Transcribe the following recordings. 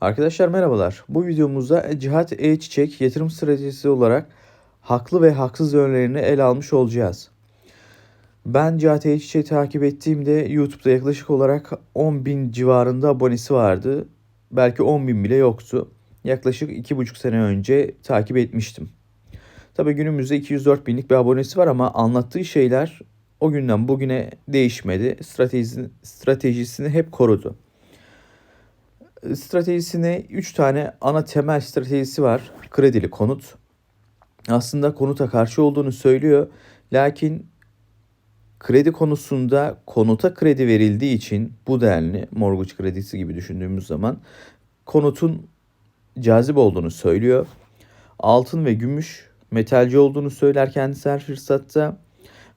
Arkadaşlar merhabalar. Bu videomuzda Cihat E-Çiçek yatırım stratejisi olarak haklı ve haksız yönlerini ele almış olacağız. Ben Cihat E-Çiçek'i takip ettiğimde YouTube'da yaklaşık olarak 10.000 civarında abonesi vardı. Belki 10.000 bile yoktu. Yaklaşık 2,5 sene önce takip etmiştim. Tabi günümüzde 204 binlik bir abonesi var ama anlattığı şeyler o günden bugüne değişmedi. Stratejisini, stratejisini hep korudu stratejisine 3 tane ana temel stratejisi var. Kredili konut. Aslında konuta karşı olduğunu söylüyor. Lakin kredi konusunda konuta kredi verildiği için bu denli mortgage kredisi gibi düşündüğümüz zaman konutun cazip olduğunu söylüyor. Altın ve gümüş metalci olduğunu söyler kendisi her fırsatta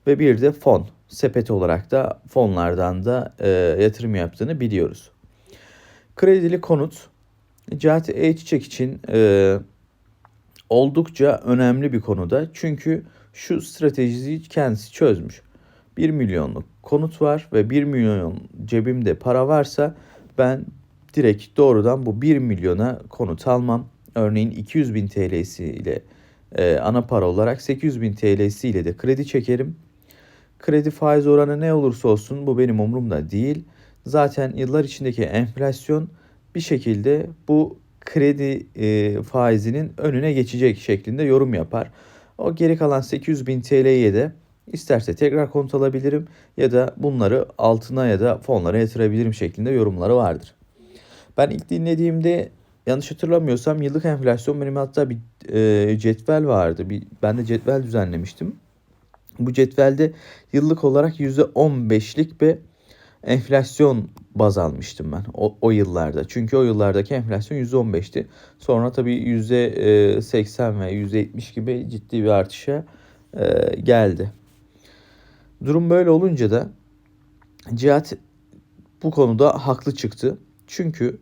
ve bir de fon sepet olarak da fonlardan da e, yatırım yaptığını biliyoruz. Kredili konut Cihat E-Çiçek için e, oldukça önemli bir konuda. Çünkü şu stratejiyi kendisi çözmüş. 1 milyonluk konut var ve 1 milyon cebimde para varsa ben direkt doğrudan bu 1 milyona konut almam. Örneğin 200 bin TL'si ile e, ana para olarak 800 bin TL'si ile de kredi çekerim. Kredi faiz oranı ne olursa olsun bu benim umurumda değil. Zaten yıllar içindeki enflasyon bir şekilde bu kredi e, faizinin önüne geçecek şeklinde yorum yapar. O geri kalan 800 bin TL'ye de isterse tekrar konut alabilirim ya da bunları altına ya da fonlara yatırabilirim şeklinde yorumları vardır. Ben ilk dinlediğimde yanlış hatırlamıyorsam yıllık enflasyon benim hatta bir e, cetvel vardı. Bir, ben de cetvel düzenlemiştim. Bu cetvelde yıllık olarak %15'lik bir enflasyon baz almıştım ben o, o yıllarda. Çünkü o yıllardaki enflasyon %15'ti. Sonra tabii %80 ve %70 gibi ciddi bir artışa e, geldi. Durum böyle olunca da Cihat bu konuda haklı çıktı. Çünkü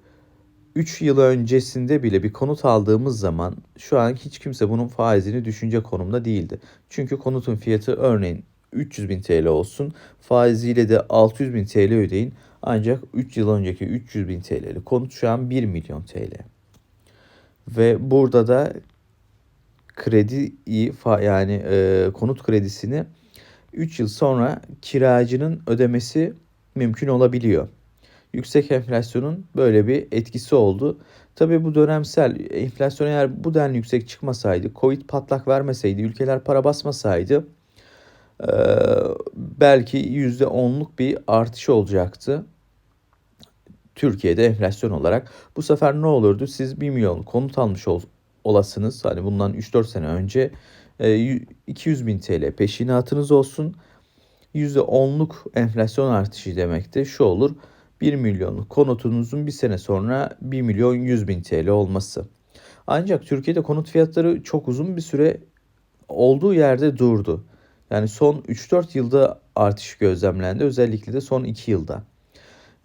3 yıl öncesinde bile bir konut aldığımız zaman şu an hiç kimse bunun faizini düşünce konumda değildi. Çünkü konutun fiyatı örneğin 300 bin TL olsun. Faiziyle de 600 bin TL ödeyin. Ancak 3 yıl önceki 300 bin TL'li konut şu an 1 milyon TL. Ve burada da krediyi yani e, konut kredisini 3 yıl sonra kiracının ödemesi mümkün olabiliyor. Yüksek enflasyonun böyle bir etkisi oldu. Tabii bu dönemsel enflasyon eğer bu denli yüksek çıkmasaydı, Covid patlak vermeseydi, ülkeler para basmasaydı belki %10'luk bir artış olacaktı. Türkiye'de enflasyon olarak. Bu sefer ne olurdu? Siz 1 milyon konut almış ol, olasınız. Hani bundan 3-4 sene önce e, 200 bin TL peşinatınız olsun. %10'luk enflasyon artışı demek de şu olur. 1 milyonluk konutunuzun bir sene sonra 1 milyon 100 bin TL olması. Ancak Türkiye'de konut fiyatları çok uzun bir süre olduğu yerde durdu. Yani son 3-4 yılda artış gözlemlendi. Özellikle de son 2 yılda.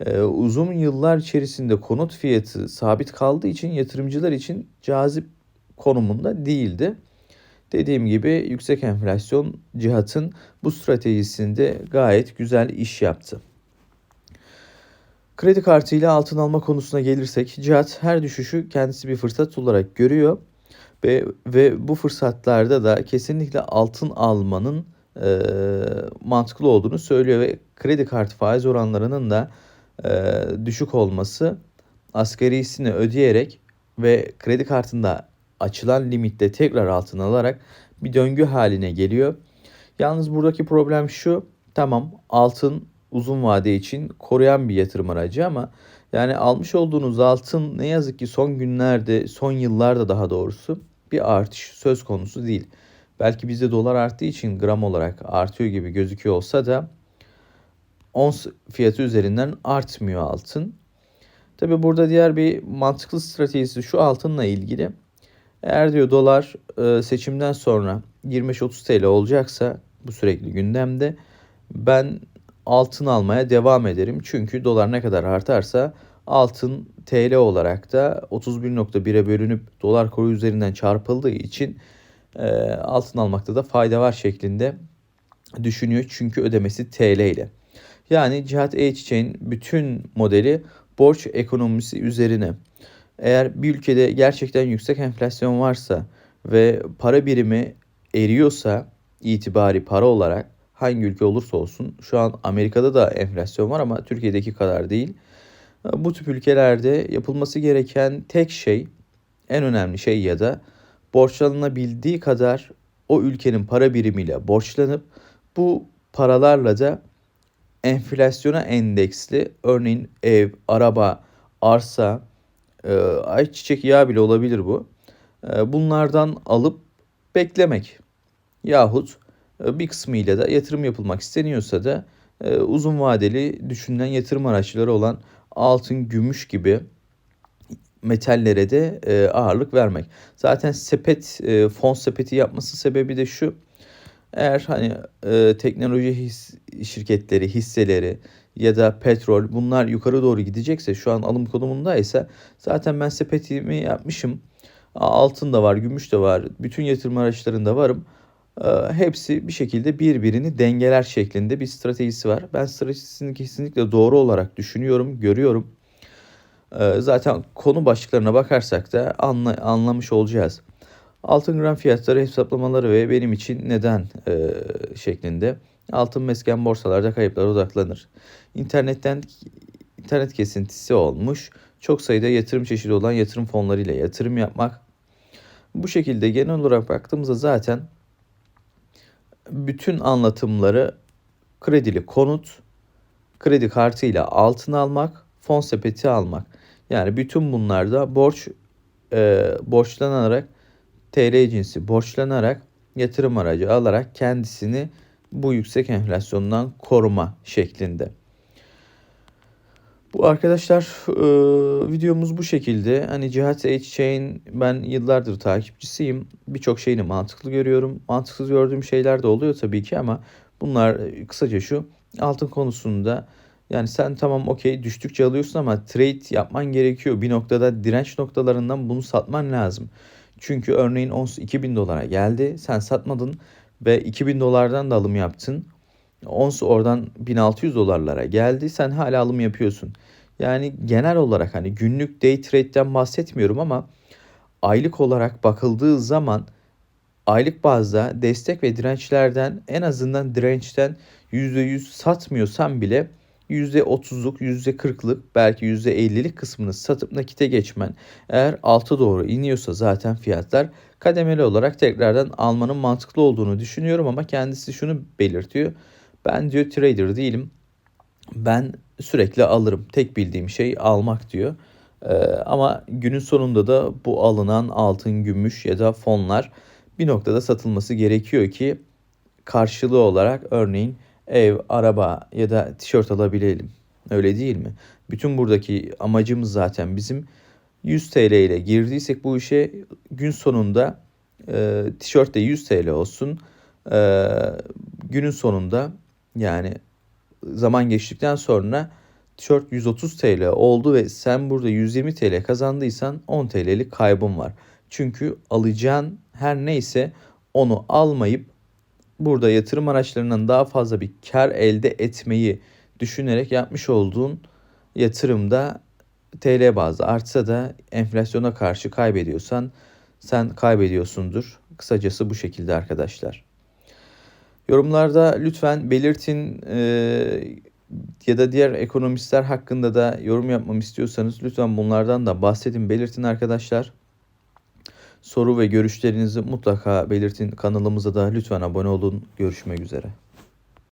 Ee, uzun yıllar içerisinde konut fiyatı sabit kaldığı için yatırımcılar için cazip konumunda değildi. Dediğim gibi yüksek enflasyon cihatın bu stratejisinde gayet güzel iş yaptı. Kredi kartıyla altın alma konusuna gelirsek Cihat her düşüşü kendisi bir fırsat olarak görüyor ve, ve bu fırsatlarda da kesinlikle altın almanın e, mantıklı olduğunu söylüyor ve kredi kartı faiz oranlarının da e, düşük olması asgarisini ödeyerek ve kredi kartında açılan limitte tekrar altın alarak bir döngü haline geliyor. Yalnız buradaki problem şu. Tamam altın uzun vade için koruyan bir yatırım aracı ama yani almış olduğunuz altın ne yazık ki son günlerde, son yıllarda daha doğrusu bir artış söz konusu değil. Belki bizde dolar arttığı için gram olarak artıyor gibi gözüküyor olsa da ons fiyatı üzerinden artmıyor altın. Tabi burada diğer bir mantıklı stratejisi şu altınla ilgili. Eğer diyor dolar e, seçimden sonra 25-30 TL olacaksa bu sürekli gündemde ben altın almaya devam ederim. Çünkü dolar ne kadar artarsa altın TL olarak da 31.1'e bölünüp dolar kuru üzerinden çarpıldığı için e, altın almakta da fayda var şeklinde düşünüyor. Çünkü ödemesi TL ile. Yani Cihat E-Çiçek'in bütün modeli borç ekonomisi üzerine. Eğer bir ülkede gerçekten yüksek enflasyon varsa ve para birimi eriyorsa itibari para olarak hangi ülke olursa olsun şu an Amerika'da da enflasyon var ama Türkiye'deki kadar değil. Bu tip ülkelerde yapılması gereken tek şey en önemli şey ya da borçlanabildiği kadar o ülkenin para birimiyle borçlanıp bu paralarla da enflasyona endeksli örneğin ev, araba, arsa, e, ayçiçek yağı bile olabilir bu. E, bunlardan alıp beklemek. Yahut e, bir kısmıyla da yatırım yapılmak isteniyorsa da e, uzun vadeli düşünülen yatırım araçları olan altın, gümüş gibi metallere de e, ağırlık vermek. Zaten sepet, fon sepeti yapması sebebi de şu. Eğer hani teknoloji his, şirketleri, hisseleri ya da petrol bunlar yukarı doğru gidecekse şu an alım konumundaysa zaten ben sepetimi yapmışım. Altın da var, gümüş de var, bütün yatırım araçlarında varım. E, hepsi bir şekilde birbirini dengeler şeklinde bir stratejisi var. Ben stratejisini kesinlikle doğru olarak düşünüyorum, görüyorum. E, zaten konu başlıklarına bakarsak da anla, anlamış olacağız. Altın gram fiyatları hesaplamaları ve benim için neden e, şeklinde altın mesken borsalarda kayıplara odaklanır. İnternetten internet kesintisi olmuş. Çok sayıda yatırım çeşidi olan yatırım fonlarıyla yatırım yapmak. Bu şekilde genel olarak baktığımızda zaten bütün anlatımları kredili konut, kredi kartıyla altın almak, fon sepeti almak. Yani bütün bunlarda borç e, borçlanarak TL cinsi borçlanarak yatırım aracı alarak kendisini bu yüksek enflasyondan koruma şeklinde. Bu arkadaşlar e, videomuz bu şekilde. Hani Cihat H-Chain ben yıllardır takipçisiyim. Birçok şeyini mantıklı görüyorum. Mantıksız gördüğüm şeyler de oluyor tabii ki ama bunlar kısaca şu. Altın konusunda yani sen tamam okey düştükçe alıyorsun ama trade yapman gerekiyor. Bir noktada direnç noktalarından bunu satman lazım. Çünkü örneğin ons 2000 dolara geldi. Sen satmadın ve 2000 dolardan da alım yaptın. Ons oradan 1600 dolarlara geldi. Sen hala alım yapıyorsun. Yani genel olarak hani günlük day trade'den bahsetmiyorum ama aylık olarak bakıldığı zaman aylık bazda destek ve dirençlerden en azından dirençten %100 satmıyorsan bile %30'luk, %40'lık belki %50'lik kısmını satıp nakite geçmen eğer alta doğru iniyorsa zaten fiyatlar kademeli olarak tekrardan almanın mantıklı olduğunu düşünüyorum ama kendisi şunu belirtiyor. Ben diyor trader değilim. Ben sürekli alırım. Tek bildiğim şey almak diyor. Ee, ama günün sonunda da bu alınan altın, gümüş ya da fonlar bir noktada satılması gerekiyor ki karşılığı olarak örneğin ev, araba ya da tişört alabilelim. Öyle değil mi? Bütün buradaki amacımız zaten bizim 100 TL ile girdiysek bu işe gün sonunda e, tişört de 100 TL olsun. E, günün sonunda yani zaman geçtikten sonra tişört 130 TL oldu ve sen burada 120 TL kazandıysan 10 TL'lik kaybın var. Çünkü alacağın her neyse onu almayıp burada yatırım araçlarından daha fazla bir kar elde etmeyi düşünerek yapmış olduğun yatırımda TL bazlı artsa da enflasyona karşı kaybediyorsan sen kaybediyorsundur. Kısacası bu şekilde arkadaşlar. Yorumlarda lütfen belirtin e, ya da diğer ekonomistler hakkında da yorum yapmamı istiyorsanız lütfen bunlardan da bahsedin belirtin arkadaşlar soru ve görüşlerinizi mutlaka belirtin. Kanalımıza da lütfen abone olun. Görüşmek üzere.